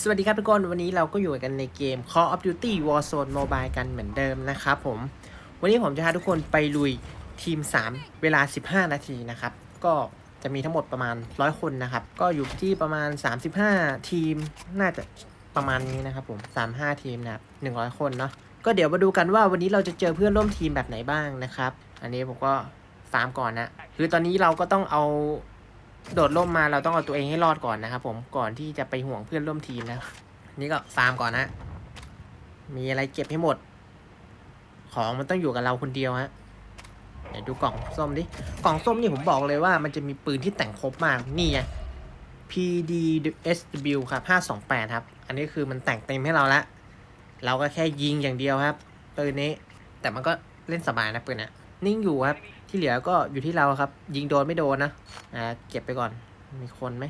สวัสดีครับทุกคน วันนี้เราก็อยู่กันในเกม Call of Duty Warzone Mobile กันเหมือนเดิมนะครับผม วันนี้ผมจะพาทุกคนไปลุยทีม 3 เวลา 15 นาทีนะครับ ก็จะมีทั้งหมดประมาณ 100 คนนะครับ ก็อยู่ที่ประมาณ 35 ทีม น่าจะประมาณนี้นะครับผม 35 ทีมนะครับ100 คนเนาะ ก็เดี๋ยวมาดูกันว่าวันนี้เราจะเจอเพื่อนร่วมทีมแบบไหนบ้างนะครับ อันนี้ผมก็ฟาร์มก่อนนะ คือตอนนี้เราก็ต้องเอา โดดร่มมาเราต้องเอาตัวเองให้รอดก่อนนะครับผมก่อนที่จะไปห่วงเพื่อนร่วมทีมนะนี่ก็ฟาร์มก่อนนะ มีอะไรเก็บให้หมด ของมันต้องอยู่กับเราคนเดียวฮะเดี๋ยวดูกล่องส้มดิ กล่องส้มนี่ผมบอกเลยว่ามันจะมีปืนที่แต่งครบมาก นี่ไง PDSW ครับ 528 ครับ อันนี้คือมันแต่งเต็มให้เราละ เราก็แค่ยิงอย่างเดียวครับ ปืนนี้ แต่มันก็เล่นสบายนะปืนนะนิ่งอยู่ครับ ที่เหลือก็อยู่ที่เราครับ ยิงโดนไม่โดนนะอ่าเก็บไปก่อนมีคนไหม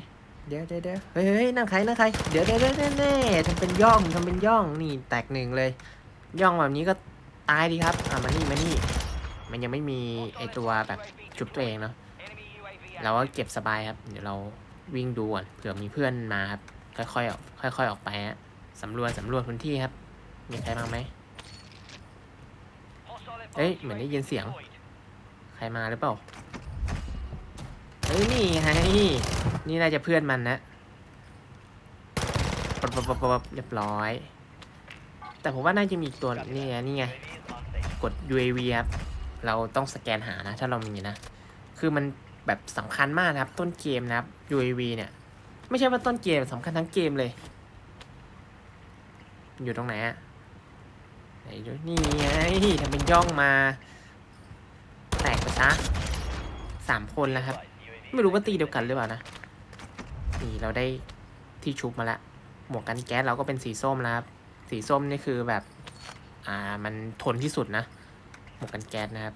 เดี๋ยวเดี๋ยวเดี๋ยวเฮ้ยนั่งใครนั่งใครเดี๋ยวเดี๋ยวเดี๋ยวเดี๋ยวเดี๋ยวทำเป็นย่องทำเป็นย่องนี่แตกหนึ่งเลย ย่องแบบนี้ก็ตายดีครับอ่ามานี่มานี่มันยังไม่มีไอตัวแบบชุบตัวเองเนาะเราก็เก็บสบายครับ เดี๋ยวเราวิ่งดูก่อนเผื่อมีเพื่อนมาครับค่อยๆออกค่อย ๆ ออกไปฮะสำรวจสำรวจพื้นที่ครับ มีใครบ้างไหมเอ้ยเหมือนได้ยินเสียง รมาหรือเปล่าเฮ้ยนี่ไงนี่น่าจะเพื่อนมันนะปบปบปบเรียบร้อย แต่ผมว่าน่าจะมีอีกตัวนี่ไงนี่ไงกด UAV ครับเราต้องสแกนหานะถ้าเรามีนะ คือมันแบบสำคัญมากนะครับ ต้นเกมนะครับ UAV เนี่ย ไม่ใช่ว่าต้นเกมสำคัญทั้งเกมเลย อยู่ตรงไหนอะไหนดูนี่ไงทำเป็นย่องมา ซะสามคนแล้วครับ ไม่รู้ว่าตีเดียวกันหรือเปล่านะ นี่เราได้ที่ชุบมาล้วหมวกกันแก๊สเราก็เป็นสีส้มแล้วครับ สีส้มนี่คือแบบ อ่า มันทนที่สุดนะ หมวกกันแก๊สนะครับ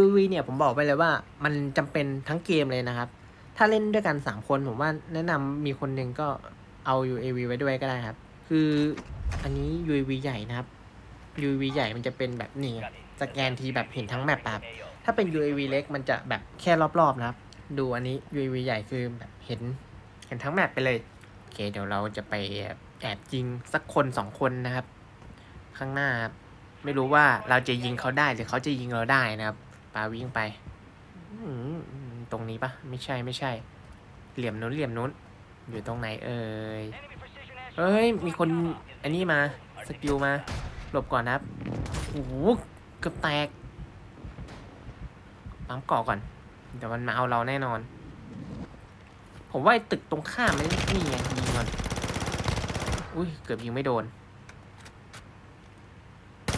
UV เนี่ยผมบอกไปเลยว่า มันจำเป็นทั้งเกมเลยนะครับ ถ้าเล่นด้วยกันสามคนผมว่าแนะนำมีคนหนึ่งก็เอา UAV ไว้ด้วยก็ได้ครับ คืออันนี้ UAV ใหญ่นะครับ UAV ใหญ่มันจะเป็นแบบนี้ สแกนทีแบบเห็นทั้งแมปแบบถ้าเป็น UAV เล็กมันจะแบบแค่รอบๆนะครับ ดูอันนี้ UAV ใหญ่คือแบบเห็นเห็นทั้งแมปไปเลยโอเคเดี๋ยวเราจะไปแอบยิงสักคนสองคนนะครับ ข้างหน้าครับไม่รู้ว่าเราจะยิงเขาได้หรือเขาจะยิงเราได้นะครับปาวิ่งไปอืมตรงนี้ปะไม่ใช่ไม่ใช่ เหลี่ยมนู้นเหลี่ยมนู้น อยู่ตรงไหนเอ่ยเอ้ย มีคนอันนี้มา สกิลมา หลบก่อนนะครับโอ้โหเกือบแตกปั๊มเกาะก่อน เดี๋ยวมันมาเอาเราแน่นอน ผมว่าไอ้ตึกตรงข้ามมันนี่ไงยิงก่อน อุ้ยเกือบยิงไม่โดน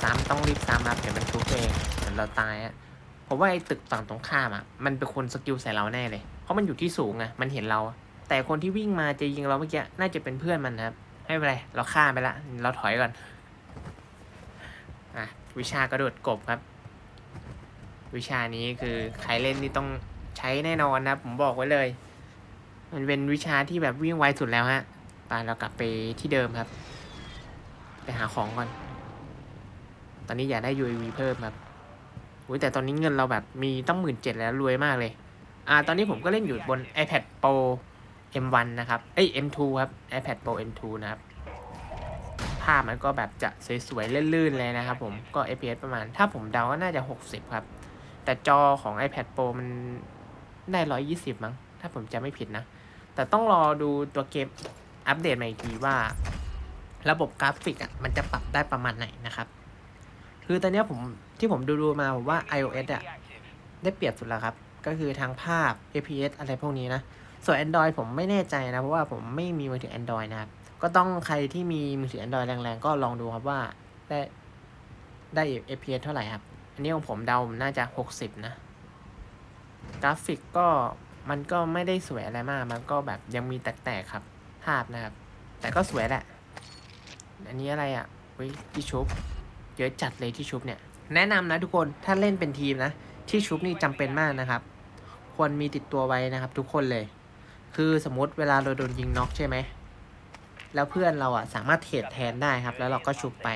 ซ้ำต้องรีบซ้ำครับเดี๋ยวมันทุบเองเดี๋ยวเราตายอะผมว่าไอ้ตึกฝั่งตรงข้ามอะ มันเป็นคนสกิลใส่เราแน่เลย เพราะมันอยู่ที่สูงไงมันเห็นเรา แต่คนที่วิ่งมาจะยิงเราเมื่อกี้น่าจะเป็นเพื่อนมันนะครับไม่เป็นไรเราฆ่าไปละ เราถอยก่อน อะ วิชากระโดดกบครับ วิชานี้คือใครเล่นนี่ต้องใช้แน่นอนนะผมบอกไว้เลย มันเป็นวิชาที่แบบวิ่งไวสุดแล้วฮะไปเรากลับไปที่เดิมครับ ไปหาของก่อน ตอนนี้อยากได้ UAV เพิ่มครับอุ้ยแต่ตอนนี้เงินเราแบบมีตั้งหมื่นเจ็ดแล้วรวยมากเลย อ่า ตอนนี้ผมก็เล่นอยู่บน iPad Pro M1 นะครับ เอ้ย M2 ครับ iPad Pro M2 นะครับ ภาพมันก็แบบจะสวยๆลื่นๆเลยนะครับผมก็ FPS ประมาณ ถ้าผมเดาก็น่าจะ 60 ครับ แต่จอของ iPad Pro มันได้ 120 มั้ง ถ้าผมจะไม่ผิดนะ แต่ต้องรอดูตัวเกมอัปเดตมาอีกทีว่า ระบบกราฟิกอะมันจะปรับได้ประมาณไหนนะครับ คือตอนนี้ผมที่ผมดูๆมาผมว่า iOS อะได้เปรียบสุดแล้วครับ ก็คือทางภาพ FPS อะไรพวกนี้นะ ส่วน Android ผมไม่แน่ใจนะ เพราะว่าผมไม่มีมือถือ Android นะครับ ก็ต้องใครที่มีมือถือ Android แรงๆ ก็ลองดูครับว่าได้ได้ FPS เท่าไหร่ครับ อันนี้ของผมเดาน่าจะ 60 นะ กราฟิกก็มันก็ไม่ได้สวยอะไรมาก มันก็แบบยังมีแตกๆครับ ภาพนะครับ แต่ก็สวยแหละ อันนี้อะไรอะ่ะเฮ้ยที่ชุบ เยอะจัดเลยที่ชุบเนี่ย แนะนำนะทุกคน ถ้าเล่นเป็นทีมนะ ที่ชุบนี่จำเป็นมากนะครับ ควรมีติดตัวไว้นะครับ ทุกคนเลย คือสมมติเวลาเราโดนยิงน็อกใช่ไหม แล้วเพื่อนเราอะสามารถเทรดแทนได้ครับ แล้วเราก็ชุบไป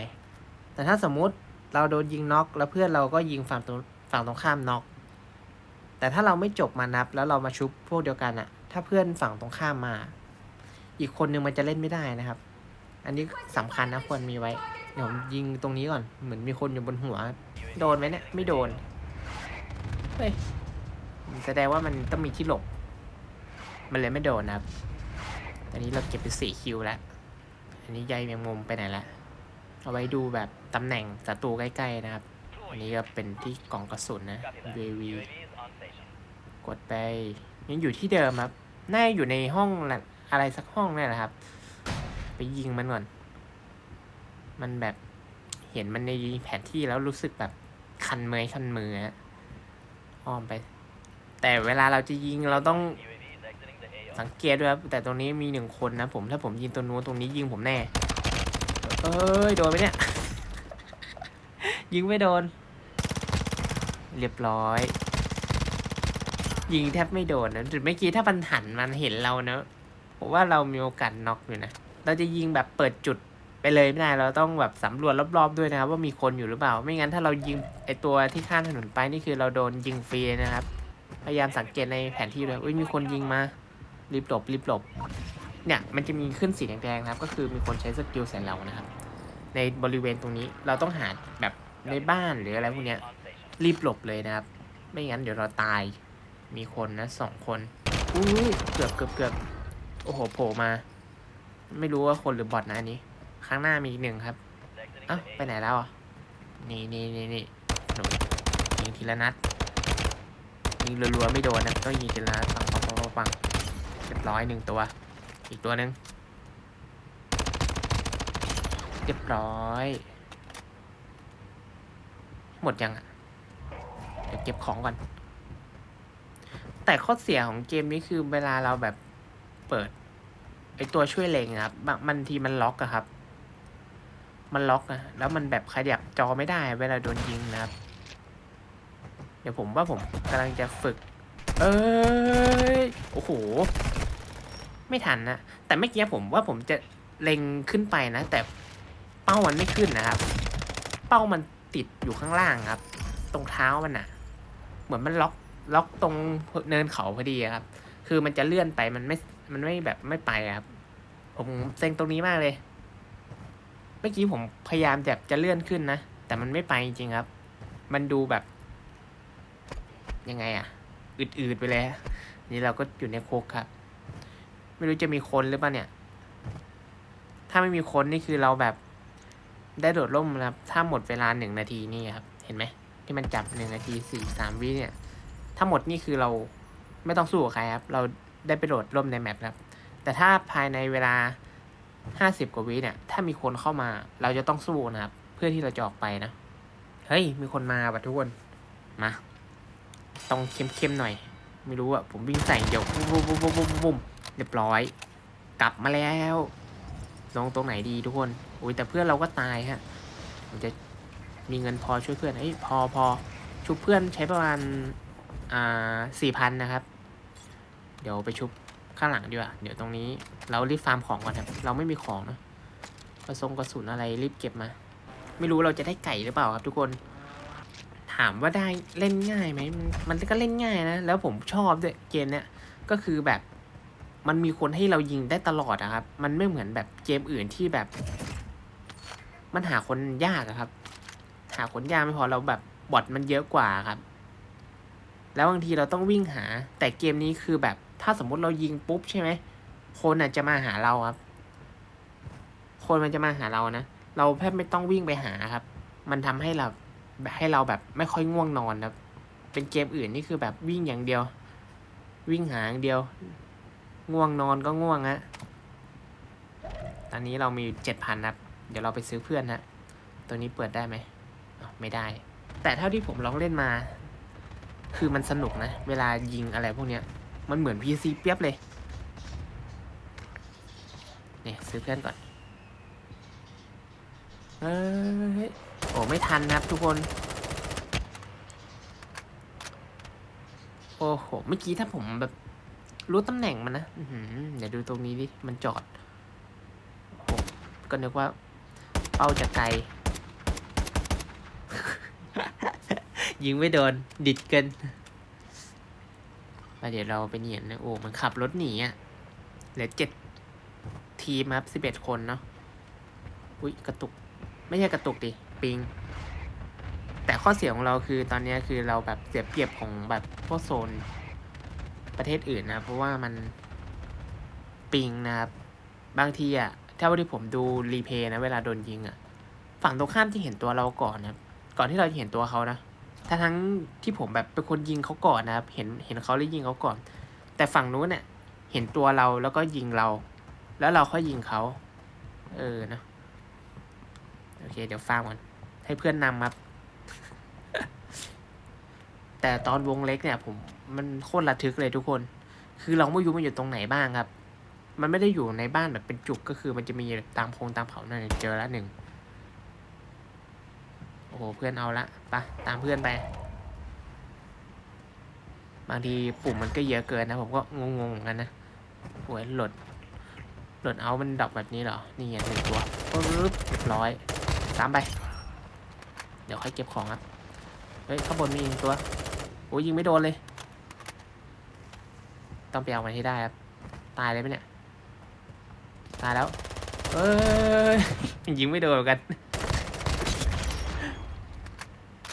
แต่ถ้าสมมุติเราโดนยิงน็อก แล้วเพื่อนเราก็ยิงฝั่งตรงฝั่งตรงข้ามน็อก แต่ถ้าเราไม่จบมานับ แล้วเรามาชุบพวกเดียวกันอะ ถ้าเพื่อนฝั่งตรงข้ามมา อีกคนนึงมันจะเล่นไม่ได้นะครับ อันนี้สำคัญนะควรมีไว้เดี๋ยวผมยิงตรงนี้ก่อนเหมือนมีคนอยู่บนหัว โดนไหมเนี่ยไม่โดนเฮ้ยแสดงว่ามันต้องมีที่หลบ มันเลยไม่โดนนะครับต อนนี้เราเก็บไปสี่คิวแล้ว อันนี้ใยแมงมุมไปไหนละ เอาไว้ดูแบบตำแหน่งศัตรูใกล้ๆนะครับ อันนี้ก็เป็นที่กล่องกระสุนนะ UAV กดไปยังอยู่ที่เดิมครับ น่าอยู่ในห้องอะไรสักห้องนี่แหละครับ ไปยิงมันก่อน มันแบบเห็นมันในแผนที่แล้วรู้สึกแบบคันเมอยคันมือฮะอ้อมไป แต่เวลาเราจะยิงเราต้อง สังเกตด้วยครับ แต่ตรงนี้มีหนึ่งคนนะผม ถ้าผมยิงตัวนู้นตรงนี้ยิงผมแน่ เอ้ย โดนไหมเนี่ย ยิงไม่โดน เรียบร้อย ยิงแทบไม่โดนนะจุดเมื่อกี้ถ้ามันหันมันเห็นเราเนอะผมว่าเรามีโอกาสน็อกอยู่นะ เราจะยิงแบบเปิดจุดไปเลยไม่ได้ เราต้องแบบสำรวจรอบๆด้วยนะครับ ว่ามีคนอยู่หรือเปล่า ไม่งั้นถ้าเรายิงไอตัวที่ข้ามถนนไปนี่คือเราโดนยิงฟรีนะครับ พยายามสังเกตในแผนที่เลยอุ้ยมีคนยิงมา รีบหลบรีบหลบเนี่ยมันจะมีขึ้นสีแดงๆนะครับ ก็คือมีคนใช้สกิลใส่เรานะครับ ในบริเวณตรงนี้เราต้องหาแบบในบ้านหรืออะไรพวกเนี้ยรีบหลบเลยนะครับ ไม่งั้นเดี๋ยวเราตายมีคนนะสองคนอุ้ยเกือบเกือบเกือบโอ้โหโผล่มา ไม่รู้ว่าคนหรือบอทนะอันนี้ ข้างหน้ามีอีกหนึ่งครับอ้าไปไหนแล้วอะนี่นี่นี่นี่หนูยิงทีละนัดยิงรัวๆไม่โดนนะต้องยิงทีละนัดปังปังปังปังปัง เรียบร้อยหนึ่งตัว อีกตัวหนึ่งเรียบร้อย หมดยังอะ เดี๋ยวเก็บของก่อน แต่ข้อเสียของเกมนี้คือเวลาเราแบบเปิด ไอตัวช่วยเลงครับบางมันทีมันล็อกอะครับ มันล็อกอะแล้วมันแบบขยับจอไม่ได้ เวลาโดนยิงนะครับ เดี๋ยวผมว่าผมกำลังจะฝึก เอ้ย โอ้โห ไม่ทันนะ แต่เมื่อกี้ผมว่าผมจะเล็งขึ้นไปนะ แต่เป้ามันไม่ขึ้นนะครับ เป้ามันติดอยู่ข้างล่างครับ ตรงเท้ามันอะเหมือนมันล็อกล็อกตรงเนินเขาพอดีครับ คือมันจะเลื่อนไปมันไม่มันไม่แบบไม่ไปครับ ผมเซ็งตรงนี้มากเลย เมื่อกี้ผมพยายามแบบจะเลื่อนขึ้นนะ แต่มันไม่ไปจริงครับ มันดูแบบ ยังไงอะอืดๆไปเลยนี่เราก็อยู่ในโคกครับ ไม่รู้จะมีคนหรือเปล่าเนี่ย ถ้าไม่มีคนนี่คือเราแบบได้โดดร่มนะครับ ถ้าหมดเวลาหนึ่งนาทีนี่ครับ เห็นไหมที่มันจับหนึ่งนาทีสี่สามวิเนี่ย ถ้าหมดนี่คือเราไม่ต้องสู้กับใครครับ เราได้ไปโดดร่มในแมปครับ แต่ถ้าภายในเวลาห้าสิบกว่าวิเนี่ย ถ้ามีคนเข้ามาเราจะต้องสู้นะครับ เพื่อที่เราจะออกไปนะ เฮ้ย มีคนมาว่ะทุกคน มา ต้องเข้มๆหน่อย ไม่รู้อะผมวิ่งใส่เดี๋ยวบุ้มบุ้มบุ้มบุ้มบุ้มบุ้ม เรียบร้อย กลับมาแล้ว ลงตรงไหนดีทุกคนอุ้ยแต่เพื่อนเราก็ตายฮะผมจะมีเงินพอช่วยเพื่อนเอ้ยพอพอชุบเพื่อนใช้ประมาณอ่าสี่พันนะครับ เดี๋ยวไปชุบข้างหลังดีกว่าเดี๋ยวตรงนี้เรารีบฟาร์มของก่อนครับ เราไม่มีของนะกระทรงกระสุนอะไรรีบเก็บมา ไม่รู้เราจะได้ไก่หรือเปล่าครับทุกคน ถามว่าได้เล่นง่ายไหมมันมันก็เล่นง่ายนะ แล้วผมชอบด้วยเกมเนี้ยก็คือแบบ มันมีคนให้เรายิงได้ตลอดอะครับ มันไม่เหมือนแบบเกมอื่นที่แบบ มันหาคนยากครับ หาคนยากไม่พอเราแบบบอทมันเยอะกว่าครับ แล้วบางทีเราต้องวิ่งหา แต่เกมนี้คือแบบถ้าสมมุติเรายิงปุ๊บใช่ไหมคนอาจจะมาหาเราครับ คนมันจะมาหาเรานะ เราแทบไม่ต้องวิ่งไปหาครับ มันทำให้เราให้เราแบบไม่ค่อยง่วงนอนครับ เป็นเกมอื่นนี่คือแบบวิ่งอย่างเดียว วิ่งหาอย่างเดียว ง่วงนอนก็ง่วงฮะ ตอนนี้เรามีเจ็ดพันครับ เดี๋ยวเราไปซื้อเพื่อนฮะ ตัวนี้เปิดได้ไหม ไม่ได้ แต่เท่าที่ผมลองเล่นมา คือมันสนุกนะ เวลายิงอะไรพวกเนี้ย มันเหมือน PC เปียบเลย เนี่ยซื้อเพื่อนก่อนเอ้ย โอ้ไม่ทันนะครับทุกคนโอ้โห เมื่อกี้ถ้าผมแบบ รู้ตำแหน่งมันนะอืเดี๋ยวดูตรงนี้ดิ มันจอด ก็นึกว่า เป้าจะไกล ยิงไม่โดน ดิดเกินแล้วเดี๋ยวเราไปเหยียนนะโอ้ มันขับรถหนีอะ่ะ เหลือเจ็ดทีมครับสิบเอ็ดคนเนาะ อุ้ยกระตุก ไม่ใช่กระตุกดิ ปิง แต่ข้อเสียของเราคือตอนนี้คือเราแบบเสียเปรียบของแบบพวกโซน ประเทศอื่นนะเพราะว่ามันปิงนะครับ บางทีอะถ้าวันที่ผมดูรีเพย์นะเวลาโดนยิงอะฝั่งตรงข้ามที่เห็นตัวเราก่อนนะก่อนที่เราจะเห็นตัวเขานะทั้งทั้งที่ผมแบบเป็นคนยิงเขาก่อนนะครับ เห็นเห็นเขาแล้วยิงเขาก่อน แต่ฝั่งนู้นเนี่ยเห็นตัวเราแล้วก็ยิงเรา แล้วเราค่อยยิงเขาเออนะโอเค เดี๋ยวฟังก่อนให้เพื่อนนำครับ แต่ตอนวงเล็กเนี่ยผม มันโคตรระทึกเลยทุกคน คือเราไม่รู้มันอยู่ตรงไหนบ้างครับ มันไม่ได้อยู่ในบ้านแบบเป็นจุกก็คือมันจะมีตามโพงตามเขานั่นเจอแล้วหนึ่งโอ้โหเพื่อนเอาละไปะตามเพื่อนไป บางทีปุ่มมันก็เยอะเกินนะ ผมก็งงๆกันนะโอ้ยหลดหลดเอามันดอกแบบนี้เหรอ นี่ไงหนึ่งตัวปึ๊บเรียบร้อยตามไป เดี๋ยวค่อยเก็บของครับ เฮ้ยข้างบนมีอีกตัว โอ้ยยิงไม่โดนเลย ต้องไปเอามันให้ได้ครับ ตายเลยไหมเนี่ย ตายแล้ว เอ้ยยิงไม่โดนกัน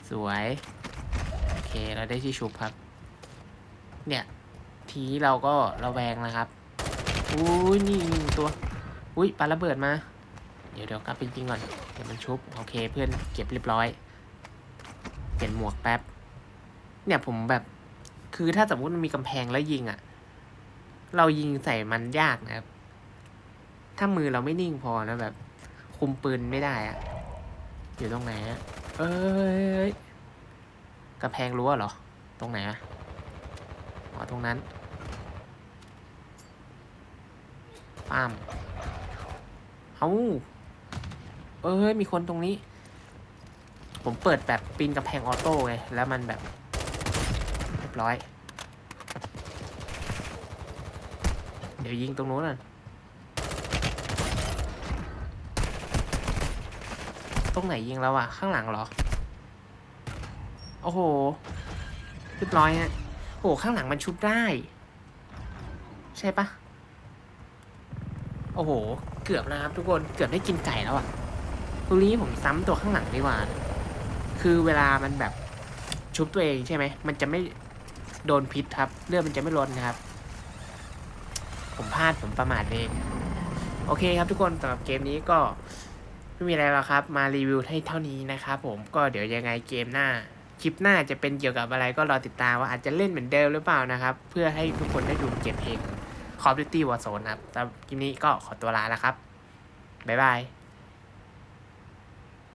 สวย โอเค เราได้ที่ชุบครับ เนี่ย ทีนี้เราก็ระแวงนะครับ อุ้ยนี่ตัว อุ้ยปาระเบิดมา เดี๋ยวเดี๋ยวกลับไปยิงก่อน เดี๋ยวมันชุบ โอเค เพื่อนเก็บเรียบร้อย เปลี่ยนหมวกแป๊บ เนี่ยผมแบบคือถ้าสมมติมันมีกำแพงแล้วยิงอะ่ะ เรายิงใส่มันยากนะครับ ถ้ามือเราไม่นิ่งพอนะแบบ คุมปืนไม่ได้อะอยู่ตรงไหนอะเอ้ยกำแพงรั้วเหรอ ตรงไหนอะอ๋อตรงนั้นป้ามเอาเอ้ยมีคนตรงนี้ ผมเปิดแบบปีนกำแพงออโต้ไงแล้วมันแบบเรียบร้อย ดี๋ยวยิงตรงนู้นน่ะตรงไหนยิงแล้วอะข้างหลังเหรอ โอ้โหเรียบร้อยฮะโอ้โหข้างหลังมันชุบได้ ใช่ปะโอ้โห เกือบนะครับทุกคนเกือบได้กินไก่แล้วอะตรงนี้ผมซ้ำตัวข้างหลังดีกว่า คือเวลามันแบบชุบตัวเองใช่ไหมมันจะไม่โดนพิษครับ เลือดมันจะไม่ลดนครับ ผมพลาดผมประมาทเอง โอเคครับทุกคนสำหรับเกมนี้ก็ไม่มีอะไรแล้วครับ มารีวิวให้เท่านี้นะครับผมก็เดี๋ยวยังไงเกมหน้า คลิปหน้าจะเป็นเกี่ยวกับอะไรก็รอติดตามว่าอาจจะเล่นเหมือนเดิมหรือเปล่านะครับ เพื่อให้ทุกคนได้ดูเก็บเพลง Call of Duty Warzone ครับสำหรับคลิปนี้ก็ขอตัวลาแล้วครับบ๊ายบาย